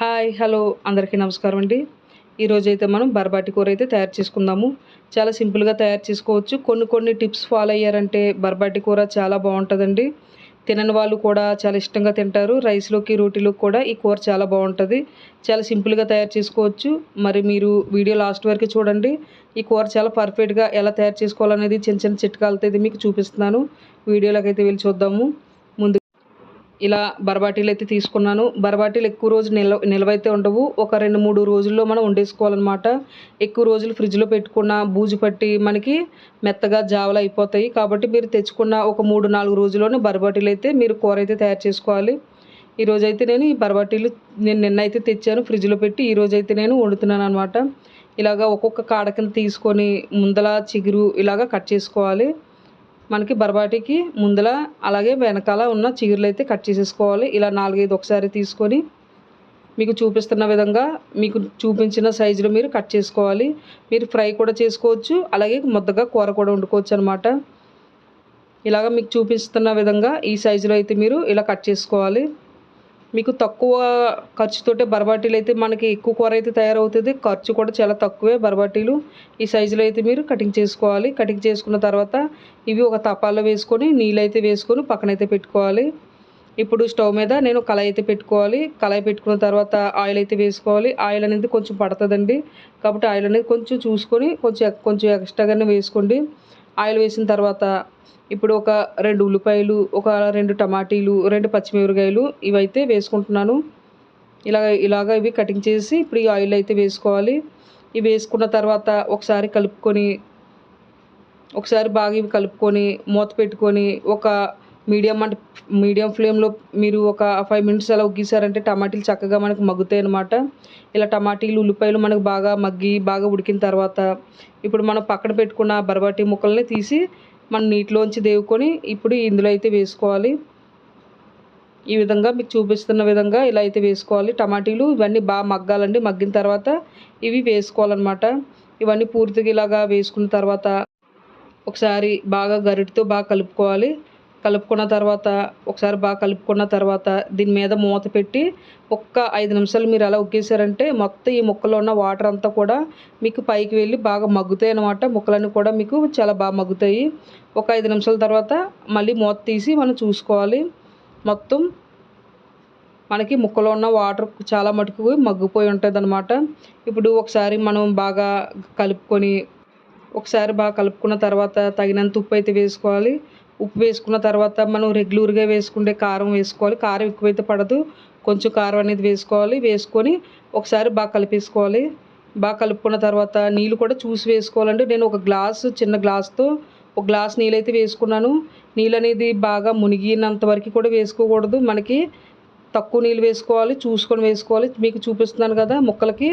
Hi hello అందరికీ నమస్కారం అండి. ఈరోజు అయితే మనం బర్బాటి కూర అయితే తయారు చేసుకుందాము. చాలా సింపుల్గా తయారు చేసుకోవచ్చు. కొన్ని కొన్ని టిప్స్ ఫాలో అయ్యారంటే బర్బాటి కూర చాలా బాగుంటుందండి. తినని వాళ్ళు కూడా చాలా ఇష్టంగా తింటారు. రైస్లోకి రోటీలోకి కూడా ఈ కూర చాలా బాగుంటుంది. చాలా సింపుల్గా తయారు చేసుకోవచ్చు. మరి మీరు వీడియో లాస్ట్ వరకు చూడండి. ఈ కూర చాలా పర్ఫెక్ట్గా ఎలా తయారు చేసుకోవాలనేది చిన్న చిన్న చిట్కాలతో అయితే మీకు చూపిస్తున్నాను. వీడియోలోకి అయితే వెళ్ళి చూద్దాము. ఇలా బరబాటీలు అయితే తీసుకున్నాను. బరబాటీలు ఎక్కువ రోజు నిల్వ నిల్వైతే ఉండవు. ఒక రెండు మూడు రోజుల్లో మనం వండేసుకోవాలన్నమాట. ఎక్కువ రోజులు ఫ్రిడ్జ్లో పెట్టుకున్న బూజు పట్టి మనకి మెత్తగా జావలు అయిపోతాయి. కాబట్టి మీరు తెచ్చుకున్న ఒక మూడు నాలుగు రోజుల్లోనే బరబాటీలు అయితే మీరు కూర అయితే తయారు చేసుకోవాలి. ఈరోజు అయితే నేను ఈ బరబాటీలు నేను నిన్న అయితే తెచ్చాను. ఫ్రిడ్జ్లో పెట్టి ఈరోజు అయితే నేను వండుతున్నాను అనమాట ఇలాగా ఒక్కొక్క కాడ కింద తీసుకొని ముందల చిగురు ఇలాగా కట్ చేసుకోవాలి. మనకి బరబాటికి ముందల అలాగే వెనకాల ఉన్న చీరలు అయితే కట్ చేసేసుకోవాలి. ఇలా నాలుగైదు ఒకసారి తీసుకొని మీకు చూపిస్తున్న విధంగా మీకు చూపించిన సైజులో మీరు కట్ చేసుకోవాలి. మీరు ఫ్రై కూడా చేసుకోవచ్చు. అలాగే ముద్దగా కూర కూడా వండుకోవచ్చు అనమాట ఇలాగ మీకు చూపిస్తున్న విధంగా ఈ సైజులో అయితే మీరు ఇలా కట్ చేసుకోవాలి. మీకు తక్కువ ఖర్చుతోటే బర్బాటీలు అయితే మనకి ఎక్కువ కూర అయితే తయారవుతుంది. ఖర్చు కూడా చాలా తక్కువే బరబాటీలు. ఈ సైజులో అయితే మీరు కటింగ్ చేసుకోవాలి. కటింగ్ చేసుకున్న తర్వాత ఇవి ఒక తపాల్లో వేసుకొని నీళ్ళు అయితే వేసుకొని పక్కనైతే పెట్టుకోవాలి. ఇప్పుడు స్టవ్ మీద నేను కళాయి అయితే పెట్టుకోవాలి. కళాయి పెట్టుకున్న తర్వాత ఆయిల్ అయితే వేసుకోవాలి. ఆయిల్ అనేది కొంచెం పడుతుందండి. కాబట్టి ఆయిల్ అనేది కొంచెం చూసుకొని కొంచెం కొంచెం ఎక్స్ట్రాగానే వేసుకోండి. ఆయిల్ వేసిన తర్వాత ఇప్పుడు ఒక రెండు ఉల్లిపాయలు ఒక రెండు టమాటీలు రెండు పచ్చిమిరకాయలు ఇవైతే వేసుకుంటున్నాను. ఇలా ఇలాగ ఇవి కటింగ్ చేసి ఇప్పుడు ఈ ఆయిల్ అయితే వేసుకోవాలి. ఇవి వేసుకున్న తర్వాత ఒకసారి కలుపుకొని ఒకసారి బాగా ఇవి కలుపుకొని మూత పెట్టుకొని ఒక మీడియం అంటే మీడియం ఫ్లేమ్లో మీరు ఒక ఫైవ్ మినిట్స్ అలా ఉగ్గిసారంటే టమాటీలు చక్కగా మనకు మగ్గుతాయి అనమాట ఇలా టమాటీలు ఉల్లిపాయలు మనకు బాగా మగ్గి బాగా ఉడికిన తర్వాత ఇప్పుడు మనం పక్కన పెట్టుకున్న బరబాటి ముక్కల్ని తీసి మనం నీటిలోంచి దేవుకొని ఇప్పుడు ఇందులో అయితే వేసుకోవాలి. ఈ విధంగా మీకు చూపిస్తున్న విధంగా ఇలా అయితే వేసుకోవాలి. టమాటీలు ఇవన్నీ బాగా మగ్గాలండి. మగ్గిన తర్వాత ఇవి వేసుకోవాలన్నమాట. ఇవన్నీ పూర్తిగా ఇలాగా వేసుకున్న తర్వాత ఒకసారి బాగా గరిటితో బాగా కలుపుకోవాలి. కలుపుకున్న తర్వాత ఒకసారి బాగా కలుపుకున్న తర్వాత దీని మీద మూత పెట్టి ఒక్క ఐదు నిమిషాలు మీరు అలా ఉక్కేసారంటే మొత్తం ఈ ముక్కలో ఉన్న వాటర్ అంతా కూడా మీకు పైకి వెళ్ళి బాగా మగ్గుతాయి అనమాట ముక్కలన్నీ కూడా మీకు చాలా బాగా మగ్గుతాయి. ఒక ఐదు నిమిషాల తర్వాత మళ్ళీ మూత తీసి మనం చూసుకోవాలి. మొత్తం మనకి ముక్కలో ఉన్న వాటర్ చాలా మటుకు మగ్గిపోయి ఉంటుంది అనమాట ఇప్పుడు ఒకసారి మనం బాగా కలుపుకొని ఒకసారి బాగా కలుపుకున్న తర్వాత తగినంత ఉప్పు అయితే వేసుకోవాలి. ఉప్పు వేసుకున్న తర్వాత మనం రెగ్యులర్గా వేసుకుంటే కారం వేసుకోవాలి. కారం ఎక్కువైతే పడదు. కొంచెం కారం అనేది వేసుకోవాలి. వేసుకొని ఒకసారి బాగా కలిపేసుకోవాలి. బాగా కలుపుకున్న తర్వాత నీళ్ళు కూడా చూసి వేసుకోవాలండి. నేను ఒక గ్లాసు చిన్న గ్లాస్తో ఒక గ్లాస్ నీళ్ళు అయితే వేసుకున్నాను. నీళ్ళు అనేది బాగా మునిగినంత వరకు కూడా వేసుకోకూడదు. మనకి తక్కువ నీళ్ళు వేసుకోవాలి చూసుకొని వేసుకోవాలి. మీకు చూపిస్తున్నాను కదా ముక్కలకి.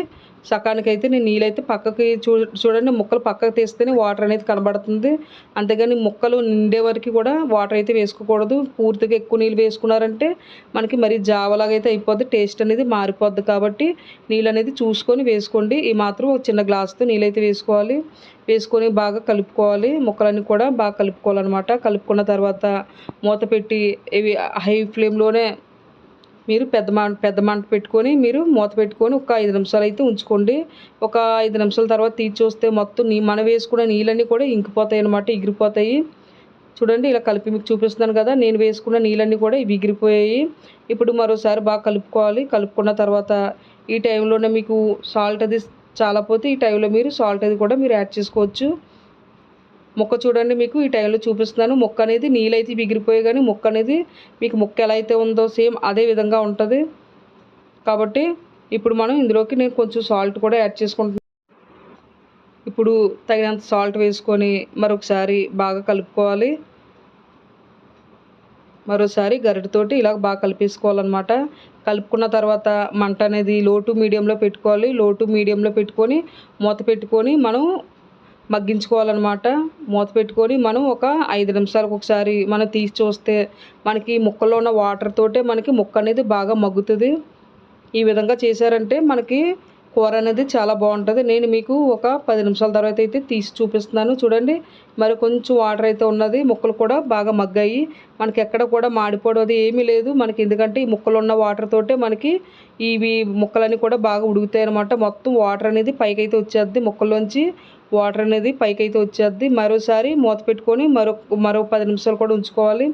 సకానికి అయితే నేను నీళ్ళైతే పక్కకి చూ చూడండి ముక్కలు పక్కకు తీస్తేనే వాటర్ అనేది కనబడుతుంది. అంతేగాని ముక్కలు నిండే వరకు కూడా వాటర్ అయితే వేసుకోకూడదు. పూర్తిగా ఎక్కువ నీళ్ళు వేసుకున్నారంటే మనకి మరీ జావలాగా అయితే అయిపోద్ది. టేస్ట్ అనేది మారిపోద్ది కాబట్టి నీళ్ళు అనేది చూసుకొని వేసుకోండి. ఈ మాత్రం ఒక చిన్న గ్లాస్తో నీళ్ళైతే వేసుకోవాలి. వేసుకొని బాగా కలుపుకోవాలి. ముక్కలన్నీ కూడా బాగా కలుపుకోవాలన్నమాట. కలుపుకున్న తర్వాత మూత పెట్టి ఇవి హై ఫ్లేమ్లోనే మీరు పెద్ద మంట పెద్ద మంట పెట్టుకొని మీరు మూత పెట్టుకొని ఒక ఐదు నిమిషాలు అయితే ఉంచుకోండి. ఒక ఐదు నిమిషాల తర్వాత తీసి చూస్తే మొత్తం నీ మనం వేసుకున్న నీళ్ళన్నీ కూడా ఇంకిపోతాయి అనమాట ఎగిరిపోతాయి. చూడండి ఇలా కలిపి మీకు చూపిస్తున్నాను కదా నేను వేసుకున్న నీళ్ళన్నీ కూడా ఇవి ఎగిరిపోయాయి. ఇప్పుడు మరోసారి బాగా కలుపుకోవాలి. కలుపుకున్న తర్వాత ఈ టైంలోనే మీకు సాల్ట్ అది చాలా పోతే ఈ టైంలో మీరు సాల్ట్ అది కూడా మీరు యాడ్ చేసుకోవచ్చు. మొక్క చూడండి మీకు ఈ టైంలో చూపిస్తున్నాను. మొక్క అనేది నీళ్ళైతే బిగిరిపోయి కానీ మొక్క అనేది మీకు మొక్క ఎలా అయితే ఉందో సేమ్ అదే విధంగా ఉంటుంది. కాబట్టి ఇప్పుడు మనం ఇందులోకి నేను కొంచెం సాల్ట్ కూడా యాడ్ చేసుకుంటున్నాను ఇప్పుడు తగినంత సాల్ట్ వేసుకొని మరొకసారి బాగా కలుపుకోవాలి. మరోసారి గరిటతోటి ఇలా బాగా కలిపేసుకోవాలన్నమాట. కలుపుకున్న తర్వాత మంట అనేది లో టు మీడియంలో పెట్టుకోవాలి. లో టు మీడియంలో పెట్టుకొని మూత పెట్టుకొని మనం మగ్గించుకోవాలన్నమాట. మూత పెట్టుకొని మనం ఒక ఐదు నిమిషాలకు ఒకసారి మనం తీసి చూస్తే మనకి ముక్కలో ఉన్న వాటర్ తోటే మనకి ముక్క అనేది బాగా మగ్గుతుంది. ఈ విధంగా చేశారంటే మనకి కూర అనేది చాలా బాగుంటుంది. నేను మీకు ఒక పది నిమిషాల తర్వాత అయితే తీసి చూపిస్తున్నాను. చూడండి మరి కొంచెం వాటర్ అయితే ఉన్నది. ముక్కలు కూడా బాగా మగ్గాయి. మనకి ఎక్కడ కూడా మాడిపోవడం అది ఏమీ లేదు. మనకి ఎందుకంటే ఈ ముక్కలు ఉన్న వాటర్ తోటే మనకి ఇవి ముక్కలన్నీ కూడా బాగా ఉడుకుతాయి అనమాట మొత్తం వాటర్ అనేది పైకి అయితే వచ్చేద్ది ముక్కల్లోంచి. వాటర్ అనేది పైకి అయితే వచ్చేద్ది. మరోసారి మూత పెట్టుకొని మరో మరో పది నిమిషాలు కూడా ఉంచుకోవాలి.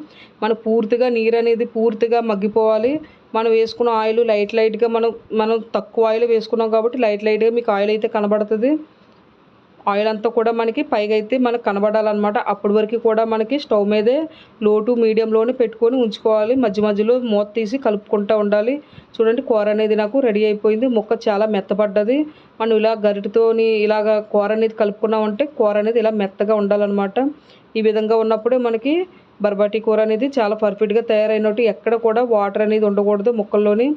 మనం పూర్తిగా నీరు అనేది పూర్తిగా మగ్గిపోవాలి. మనం వేసుకున్న ఆయిల్ లైట్ లైట్గా మనం మనం తక్కువ ఆయిల్ వేసుకున్నాం కాబట్టి లైట్ లైట్గా మీకు ఆయిల్ అయితే కనబడుతుంది. ఆయిల్ అంతా కూడా మనకి పైగా అయితే మనకు కనబడాలన్నమాట. అప్పటి వరకు కూడా మనకి స్టవ్ మీదే లో టు మీడియంలోనే పెట్టుకొని ఉంచుకోవాలి. మధ్య మధ్యలో మూత తీసి కలుపుకుంటూ ఉండాలి. చూడండి కూర అనేది నాకు రెడీ అయిపోయింది. ముక్క చాలా మెత్తపడ్డది మనం ఇలా గరిటతోని ఇలాగ కూర అనేది కలుపుకున్నామంటే కూర అనేది ఇలా మెత్తగా ఉండాలన్నమాట. ఈ విధంగా ఉన్నప్పుడే మనకి బర్బాటి కూర అనేది చాలా పర్ఫెక్ట్గా తయారైనట్టు ఎక్కడ కూడా వాటర్ అనేది ఉండకూడదు. ముక్కల్లోని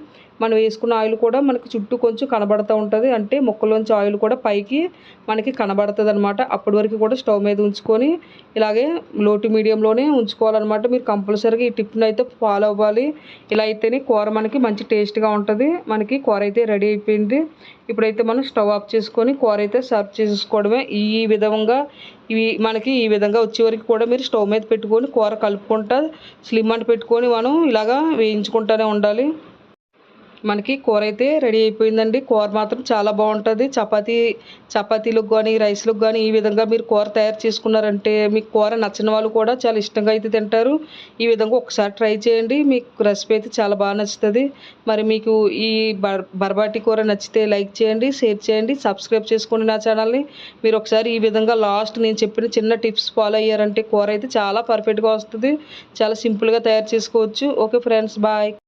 మనం వేసుకున్న ఆయిల్ కూడా మనకి చుట్టూ కొంచెం కనబడుతూ ఉంటుంది. అంటే మొక్కలోంచి ఆయిల్ కూడా పైకి మనకి కనబడుతుంది అనమాట అప్పటి వరకు కూడా స్టవ్ మీద ఉంచుకొని ఇలాగే లోటు మీడియంలోనే ఉంచుకోవాలన్నమాట. మీరు కంపల్సరీగా ఈ టిప్ని అయితే ఫాలో అవ్వాలి. ఇలా అయితేనే కూర మనకి మంచి టేస్ట్గా ఉంటుంది. మనకి కూర అయితే రెడీ అయిపోయింది. ఇప్పుడైతే మనం స్టవ్ ఆఫ్ చేసుకొని కూర అయితే సర్వ్ చేసుకోవడమే ఈ విధంగా ఇవి మనకి ఈ విధంగా వచ్చే వరకు కూడా మీరు స్టవ్ మీద పెట్టుకొని కూర కలుపుకుంటా స్లిమ్ అంట పెట్టుకొని మనం ఇలాగా వేయించుకుంటూనే ఉండాలి. మనకి కూర అయితే రెడీ అయిపోయిందండి. కూర మాత్రం చాలా బాగుంటుంది. చపాతీ చపాతీలకు కానీ రైస్లకు కానీ ఈ విధంగా మీరు కూర తయారు చేసుకున్నారంటే మీకు కూర నచ్చిన వాళ్ళు కూడా చాలా ఇష్టంగా అయితే తింటారు. ఈ విధంగా ఒకసారి ట్రై చేయండి. మీకు రెసిపీ అయితే చాలా బాగా నచ్చుతుంది. మరి మీకు ఈ బర్ బర్బాటి కూర నచ్చితే లైక్ చేయండి షేర్ చేయండి సబ్స్క్రైబ్ చేసుకోండి నా ఛానల్ని. మీరు ఒకసారి ఈ విధంగా లాస్ట్ నేను చెప్పిన చిన్న టిప్స్ ఫాలో అయ్యారంటే కూర అయితే చాలా పర్ఫెక్ట్గా వస్తుంది. చాలా సింపుల్గా తయారు చేసుకోవచ్చు. Okay friends bye.